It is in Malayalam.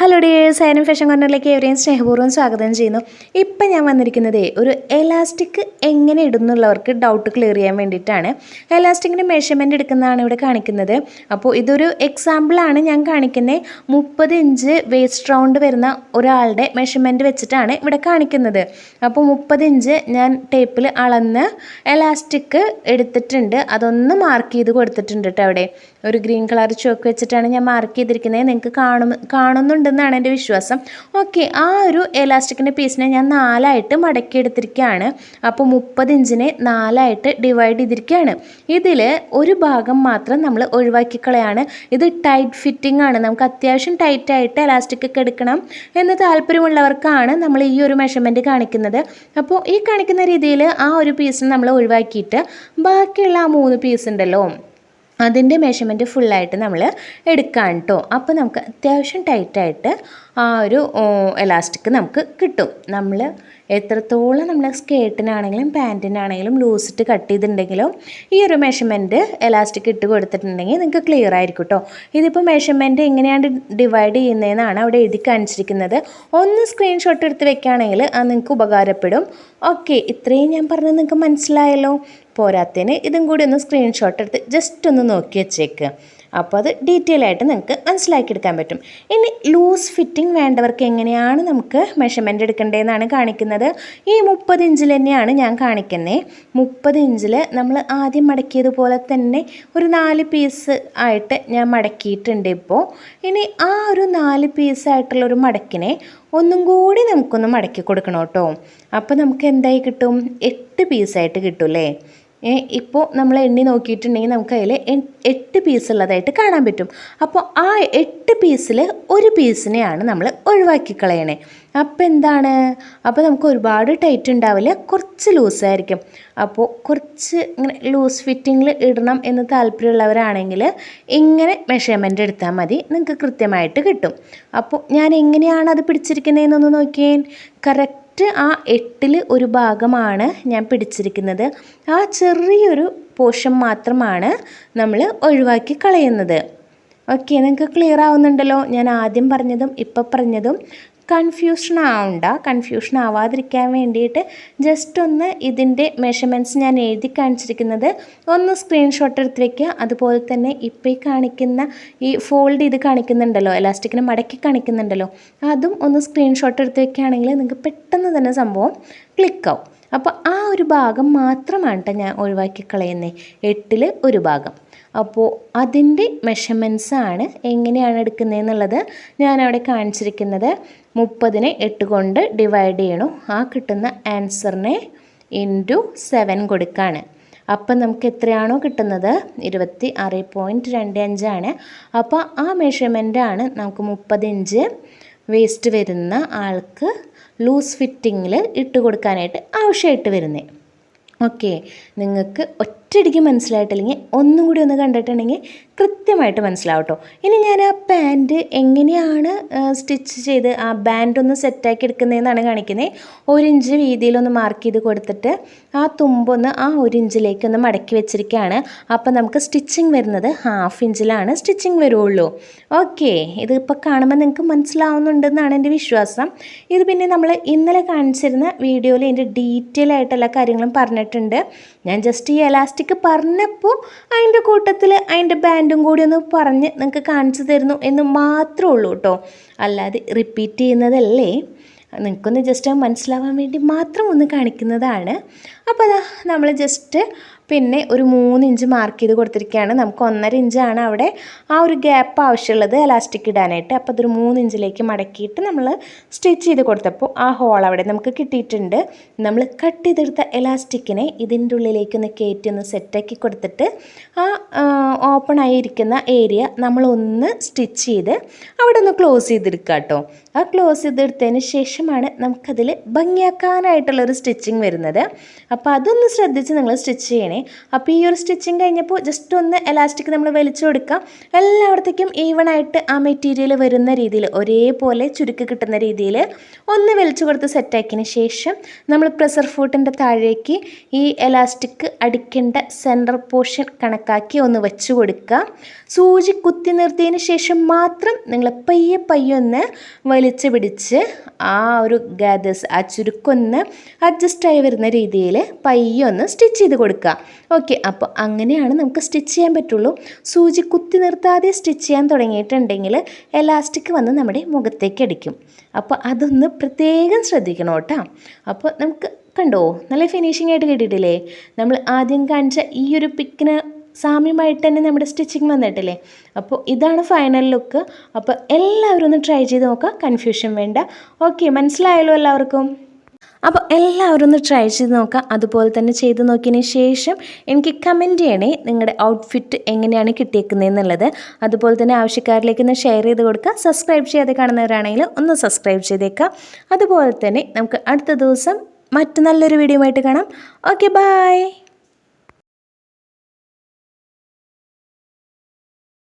ഹലോ ഡിയേഴ്സ് സൈനം ഫാഷൻ കോർണറിലേക്ക് എവരെയും സ്നേഹപൂർവം സ്വാഗതം ചെയ്യുന്നു. ഇപ്പം ഞാൻ വന്നിരിക്കുന്നത് ഒരു എലാസ്റ്റിക് എങ്ങനെ ഇടുന്നുള്ളവർക്ക് ഡൗട്ട് ക്ലിയർ ചെയ്യാൻ വേണ്ടിയിട്ടാണ്. എലാസ്റ്റിക്കിന്റെ മെഷർമെന്റ് എടുക്കുന്നതാണ് ഇവിടെ കാണിക്കുന്നത്. അപ്പോൾ ഇതൊരു എക്സാമ്പിളാണ് ഞാൻ കാണിക്കുന്നത് മുപ്പത് ഇഞ്ച് വേസ്റ്റ് റൗണ്ട് വരുന്ന ഒരാളുടെ മെഷർമെന്റ് വെച്ചിട്ടാണ് ഇവിടെ കാണിക്കുന്നത്. അപ്പോൾ മുപ്പത് ഇഞ്ച് ഞാൻ ടേപ്പിൽ അളന്ന് എലാസ്റ്റിക് എടുത്തിട്ടുണ്ട്. അതൊന്ന് മാർക്ക് ചെയ്ത് കൊടുത്തിട്ടുണ്ട് കേട്ടോ അവിടെ. ഒരു ഗ്രീൻ കളർ ചോക്ക് വെച്ചിട്ടാണ് ഞാൻ മാർക്ക് ചെയ്തിരിക്കുന്നത്. നിങ്ങൾക്ക് കാണും കാണുന്നുണ്ടെന്നാണ് എന്റെ വിശ്വാസം. ഓക്കെ ആ ഒരു എലാസ്റ്റിക്കിന്റെ പീസിനെ ഞാൻ നാലായിട്ട് മടക്കി എടുത്തിരിക്കുകയാണ് അപ്പോൾ മുപ്പത് ഇഞ്ചിനെ നാലായിട്ട് ഡിവൈഡ് ചെയ്തിരിക്കുകയാണ്. ഇതിൽ ഒരു ഭാഗം മാത്രം നമ്മൾ ഒഴിവാക്കി കളയാണ്. ഇത് ടൈറ്റ് ഫിറ്റിംഗ് ആണ്. നമുക്ക് അത്യാവശ്യം ടൈറ്റായിട്ട് എലാസ്റ്റിക് ഒക്കെ എടുക്കണം എന്ന് താല്പര്യമുള്ളവർക്കാണ് നമ്മൾ ഈ ഒരു മെഷർമെന്റ് കാണിക്കുന്നത്. അപ്പോൾ ഈ കാണിക്കുന്ന രീതിയിൽ ആ ഒരു പീസിന് നമ്മൾ ഒഴിവാക്കിയിട്ട് ബാക്കിയുള്ള ആ മൂന്ന് പീസ് ഉണ്ടല്ലോ. അതിന്റെ മെഷർമെന്റ് ഫുള്ളായിട്ട് നമ്മൾ എടുക്കാം കേട്ടോ അപ്പോൾ നമുക്ക് അത്യാവശ്യം ടൈറ്റായിട്ട് ആ ഒരു എലാസ്റ്റിക് നമുക്ക് കിട്ടും. നമ്മൾ എത്രത്തോളം നമ്മൾ സ്കേർട്ടിനാണെങ്കിലും പാന്റിനാണെങ്കിലും ലൂസിട്ട് കട്ട് ചെയ്തിട്ടുണ്ടെങ്കിലും ഈ ഒരു മെഷർമെന്റ് എലാസ്റ്റിക് ഇട്ട് കൊടുത്തിട്ടുണ്ടെങ്കിൽ നിങ്ങൾക്ക് ക്ലിയർ ആയിരിക്കും കേട്ടോ ഇതിപ്പോൾ മെഷർമെന്റ് എങ്ങനെയാണ് ഡിവൈഡ് ചെയ്യുന്നതെന്നാണ് അവിടെ എഴുതി കാണിച്ചിരിക്കുന്നത്. ഒന്ന് സ്ക്രീൻഷോട്ട് എടുത്ത് വെക്കുകയാണെങ്കിൽ അത് നിങ്ങൾക്ക് ഉപകാരപ്പെടും. ഓക്കെ ഇത്രയും ഞാൻ പറഞ്ഞത് നിങ്ങൾക്ക് മനസ്സിലായല്ലോ? പോരാത്തതിന് ഇതും കൂടി ഒന്ന് സ്ക്രീൻഷോട്ട് എടുത്ത് ജസ്റ്റ് ഒന്ന് നോക്കി വെച്ചേക്ക്. അപ്പോൾ അത് ഡീറ്റെയിൽ ആയിട്ട് നിങ്ങൾക്ക് മനസ്സിലാക്കിയെടുക്കാൻ പറ്റും. ഇനി ലൂസ് ഫിറ്റിംഗ് വേണ്ടവർക്ക് എങ്ങനെയാണ് നമുക്ക് മെഷർമെന്റ് എടുക്കേണ്ടതെന്നാണ് കാണിക്കുന്നത്. ഈ മുപ്പത് ഇഞ്ചിൽ തന്നെയാണ് ഞാൻ കാണിക്കുന്നത് മുപ്പത് ഇഞ്ചിൽ നമ്മൾ ആദ്യം മടക്കിയതുപോലെ തന്നെ ഒരു നാല് പീസ് ആയിട്ട് ഞാൻ മടക്കിയിട്ടുണ്ട് ഇപ്പോൾ. ഇനി ആ ഒരു നാല് പീസായിട്ടുള്ള ഒരു മടക്കിനെ ഒന്നും കൂടി നമുക്കൊന്ന് മടക്കി കൊടുക്കണം കേട്ടോ. അപ്പോൾ നമുക്ക് എന്തായി കിട്ടും? എട്ട് പീസായിട്ട് കിട്ടും അല്ലേ? ഇപ്പോൾ നമ്മൾ എണ്ണി നോക്കിയിട്ടുണ്ടെങ്കിൽ നമുക്ക് അതിൽ എട്ട് പീസ് ഉള്ളതായിട്ട് കാണാൻ പറ്റും. അപ്പോൾ ആ എട്ട് പീസിൽ ഒരു പീസിനെയാണ് നമ്മൾ ഒഴിവാക്കി കളയണേ. അപ്പോൾ എന്താണ്? അപ്പോൾ നമുക്ക് ഒരുപാട് ടൈറ്റ് ഉണ്ടാവില്ല കുറച്ച് ലൂസായിരിക്കും അപ്പോൾ കുറച്ച് ഇങ്ങനെ ലൂസ് ഫിറ്റിങ്ങിൽ ഇടണം എന്ന് താല്പര്യമുള്ളവരാണെങ്കിൽ ഇങ്ങനെ മെഷർമെന്റ് എടുത്താൽ മതി നിങ്ങൾക്ക് കൃത്യമായിട്ട് കിട്ടും. അപ്പോൾ ഞാൻ എങ്ങനെയാണ് അത് പിടിച്ചിരിക്കുന്നതെന്നൊന്ന് നോക്കിയേ. കറക്റ്റ് ജസ്റ്റ് ആ എട്ടിൽ ഒരു ഭാഗമാണ് ഞാൻ പിടിച്ചിരിക്കുന്നത്. ആ ചെറിയൊരു പോർഷൻ മാത്രമാണ് നമ്മൾ ഒഴിവാക്കി കളയുന്നത്. ഓക്കെ നിങ്ങൾക്ക് ക്ലിയർ ആവുന്നുണ്ടല്ലോ? ഞാൻ ആദ്യം പറഞ്ഞതും ഇപ്പം പറഞ്ഞതും. കൺഫ്യൂഷൻ ആവണ്ട. കൺഫ്യൂഷൻ ആവാതിരിക്കാൻ വേണ്ടിയിട്ട് ജസ്റ്റ് ഒന്ന് ഇതിന്റെ മെഷർമെന്റ്സ് ഞാൻ എഴുതി കാണിച്ചിരിക്കുന്നത്. ഒന്ന് സ്ക്രീൻഷോട്ട് എടുത്ത് വെക്കുക. അതുപോലെ തന്നെ ഇപ്പോൾ ഈ കാണിക്കുന്ന ഈ ഫോൾഡ് ചെയ്ത് കാണിക്കുന്നുണ്ടല്ലോ. എലാസ്റ്റിക്കിനെ മടക്കി കാണിക്കുന്നുണ്ടല്ലോ. അതും ഒന്ന് സ്ക്രീൻഷോട്ട് എടുത്ത് വെക്കുകയാണെങ്കിൽ നിങ്ങൾക്ക് പെട്ടെന്ന് തന്നെ സംഭവം ക്ലിക്കാവും അപ്പോൾ ആ ഒരു ഭാഗം മാത്രമാണ് കേട്ടോ ഞാൻ ഒഴിവാക്കി കളയുന്നത് എട്ടിൽ ഒരു ഭാഗം. അപ്പോൾ അതിന്റെ മെഷർമെൻസ് ആണ് എങ്ങനെയാണ് എടുക്കുന്നതെന്നുള്ളത് ഞാനവിടെ കാണിച്ചിരിക്കുന്നത്. മുപ്പതിനെ എട്ട് കൊണ്ട് ഡിവൈഡ് ചെയ്യണം. ആ കിട്ടുന്ന ആൻസറിനെ ഇന്റു സെവൻ കൊടുക്കുകയാണ് അപ്പം നമുക്ക് എത്രയാണോ കിട്ടുന്നത്? ഇരുപത്തി ആറ് പോയിന്റ് രണ്ട് അഞ്ചാണ് അപ്പോൾ ആ മെഷർമെന്റാണ് നമുക്ക് മുപ്പത് ഇഞ്ച് വേസ്റ്റ് വരുന്ന ആൾക്ക് ലൂസ് ഫിറ്റിങ്ങിൽ ഇട്ട് കൊടുക്കാനായിട്ട് ആവശ്യമായിട്ട് വരുന്നത് ഓക്കെ നിങ്ങൾക്ക് ഒറ്റയടിക്ക് മനസ്സിലായിട്ടില്ലെങ്കിൽ ഒന്നും കൂടി ഒന്ന് കണ്ടിട്ടുണ്ടെങ്കിൽ കൃത്യമായിട്ട് മനസ്സിലാവും കേട്ടോ ഇനി ഞാൻ ആ പാന്റ് എങ്ങനെയാണ് സ്റ്റിച്ച് ചെയ്ത് ആ ബാൻഡ് ഒന്ന് സെറ്റാക്കി എടുക്കുന്നതെന്നാണ് കാണിക്കുന്നത് ഒരു ഇഞ്ച് വീതിയിലൊന്ന് മാർക്ക് ചെയ്ത് കൊടുത്തിട്ട് ആ തുമ്പൊന്ന് ആ ഒരു ഇഞ്ചിലേക്ക് ഒന്ന് മടക്കി വെച്ചിരിക്കുകയാണ്. അപ്പോൾ നമുക്ക് സ്റ്റിച്ചിങ് വരുന്നത് ഹാഫ് ഇഞ്ചിലാണ് സ്റ്റിച്ചിങ് വരുള്ളൂ. ഓക്കെ ഇതിപ്പോൾ കാണുമ്പോൾ നിങ്ങൾക്ക് മനസ്സിലാവുന്നുണ്ടെന്നാണ് എന്റെ വിശ്വാസം. ഇത് പിന്നെ നമ്മൾ ഇന്നലെ കാണിച്ചിരുന്ന വീഡിയോയിൽ എന്റെ ഡീറ്റെയിൽ ആയിട്ട് എല്ലാ കാര്യങ്ങളും പറഞ്ഞിട്ടുണ്ട്. ഞാൻ ജസ്റ്റ് ഈ എലാസ്റ്റിക് പറഞ്ഞപ്പോൾ അതിന്റെ കൂട്ടത്തിൽ അതിന്റെ ബാൻഡും കൂടി ഒന്ന് പറഞ്ഞ് നിങ്ങൾക്ക് കാണിച്ചു തരുന്നു എന്ന് മാത്രമേ ഉള്ളൂ കേട്ടോ. അല്ലാതെ റിപ്പീറ്റ് ചെയ്യുന്നതല്ലേ? നിങ്ങൾക്കൊന്ന് ജസ്റ്റ് മനസ്സിലാവാൻ വേണ്ടി മാത്രം ഒന്ന് കാണിക്കുന്നതാണ്. അപ്പോൾ അതാ നമ്മൾ ജസ്റ്റ് പിന്നെ ഒരു മൂന്ന് ഇഞ്ച് മാർക്ക് ചെയ്ത് കൊടുത്തിരിക്കുകയാണ്. നമുക്ക് ഒന്നര ഇഞ്ചാണ് അവിടെ ആ ഒരു ഗ്യാപ്പ് ആവശ്യമുള്ളത് എലാസ്റ്റിക് ഇടാനായിട്ട്. അപ്പോൾ അതൊരു മൂന്ന് ഇഞ്ചിലേക്ക് മടക്കിയിട്ട് നമ്മൾ സ്റ്റിച്ച് ചെയ്ത് കൊടുത്തപ്പോൾ ആ ഹോൾ അവിടെ നമുക്ക് കിട്ടിയിട്ടുണ്ട്. നമ്മൾ കട്ട് ചെയ്തെടുത്ത എലാസ്റ്റിക്കിനെ ഇതിന്റെ ഉള്ളിലേക്ക് ഒന്ന് കയറ്റി ഒന്ന് സെറ്റാക്കി കൊടുത്തിട്ട് ആ ഓപ്പൺ ആയിരിക്കുന്ന ഏരിയ നമ്മളൊന്ന് സ്റ്റിച്ച് ചെയ്ത് അവിടെ ഒന്ന് ക്ലോസ് ചെയ്തെടുക്കുക കേട്ടോ. ആ ക്ലോസ് ചെയ്തെടുത്തതിന് ശേഷമാണ് നമുക്കതിൽ ഭംഗിയാക്കാനായിട്ടുള്ളൊരു സ്റ്റിച്ചിങ് വരുന്നത്. അപ്പോൾ അതൊന്ന് ശ്രദ്ധിച്ച് നിങ്ങൾ സ്റ്റിച്ച് ചെയ്യണേ. ചെയ്യണേ അപ്പോൾ ഈ ഒരു സ്റ്റിച്ചിങ് കഴിഞ്ഞപ്പോൾ ജസ്റ്റ് ഒന്ന് എലാസ്റ്റിക് നമ്മൾ വലിച്ചു കൊടുക്കാം. എല്ലായിടത്തേക്കും ഈവൺ ആയിട്ട് ആ മെറ്റീരിയൽ വരുന്ന രീതിയിൽ ഒരേപോലെ ചുരുക്കി കിട്ടുന്ന രീതിയിൽ ഒന്ന് വലിച്ചു കൊടുത്ത് സെറ്റാക്കിയതിന് ശേഷം നമ്മൾ പ്രസർ ഫൂട്ടിന്റെ താഴേക്ക് ഈ എലാസ്റ്റിക് അടിക്കേണ്ട സെന്റർ പോർഷൻ കണക്കാക്കി ഒന്ന് വെച്ച് കൊടുക്കുക സൂചി കുത്തി നിർത്തിയതിന് ശേഷം മാത്രം നിങ്ങൾ പയ്യെ പയ്യെ ഒന്ന് വലിച്ച് പിടിച്ച് ആ ഒരു ഗാദേഴ്സ് ആ ചുരുക്കൊന്ന് അഡ്ജസ്റ്റായി വരുന്ന രീതിയിൽ പയ്യൊന്ന് സ്റ്റിച്ച് ചെയ്ത് കൊടുക്കുക ഓക്കെ അപ്പോൾ അങ്ങനെയാണ് നമുക്ക് സ്റ്റിച്ച് ചെയ്യാൻ പറ്റുള്ളൂ. സൂചി കുത്തി നിർത്താതെ സ്റ്റിച്ച് ചെയ്യാൻ തുടങ്ങിയിട്ടുണ്ടെങ്കിൽ എലാസ്റ്റിക് വന്ന് നമ്മുടെ മുഖത്തേക്ക് അടിക്കും. അപ്പോൾ അതൊന്ന് പ്രത്യേകം ശ്രദ്ധിക്കണം കേട്ടോ. അപ്പോൾ നമുക്ക് കണ്ടോ നല്ല ഫിനിഷിംഗ് ആയിട്ട് കിട്ടിയിട്ടില്ലേ? നമ്മൾ ആദ്യം കാണിച്ച ഈ ഒരു പിക്കിന് സാമ്യമായിട്ട് തന്നെ നമ്മുടെ സ്റ്റിച്ചിങ് വന്നിട്ടില്ലേ? അപ്പോൾ ഇതാണ് ഫൈനൽ ലുക്ക് അപ്പോൾ എല്ലാവരും ഒന്ന് ട്രൈ ചെയ്ത് നോക്കുക. കൺഫ്യൂഷൻ വേണ്ട. ഓക്കെ മനസ്സിലായല്ലോ എല്ലാവർക്കും? അപ്പോൾ എല്ലാവരും ഒന്ന് ട്രൈ ചെയ്ത് നോക്കുക അതുപോലെ തന്നെ ചെയ്ത് നോക്കിയതിന് ശേഷം എനിക്ക് കമന്റ് ചെയ്യണേ നിങ്ങളുടെ ഔട്ട്ഫിറ്റ് എങ്ങനെയാണ് കിട്ടിയേക്കുന്നതെന്നുള്ളത് അതുപോലെ തന്നെ ആവശ്യക്കാരിലേക്ക് ഒന്ന് ഷെയർ ചെയ്ത് കൊടുക്കുക സബ്സ്ക്രൈബ് ചെയ്യാതെ കാണുന്നവരാണെങ്കിൽ ഒന്ന് സബ്സ്ക്രൈബ് ചെയ്തേക്കുക അതുപോലെ തന്നെ നമുക്ക് അടുത്ത ദിവസം മറ്റു നല്ലൊരു വീഡിയോ ആയിട്ട് കാണാം. Okay bye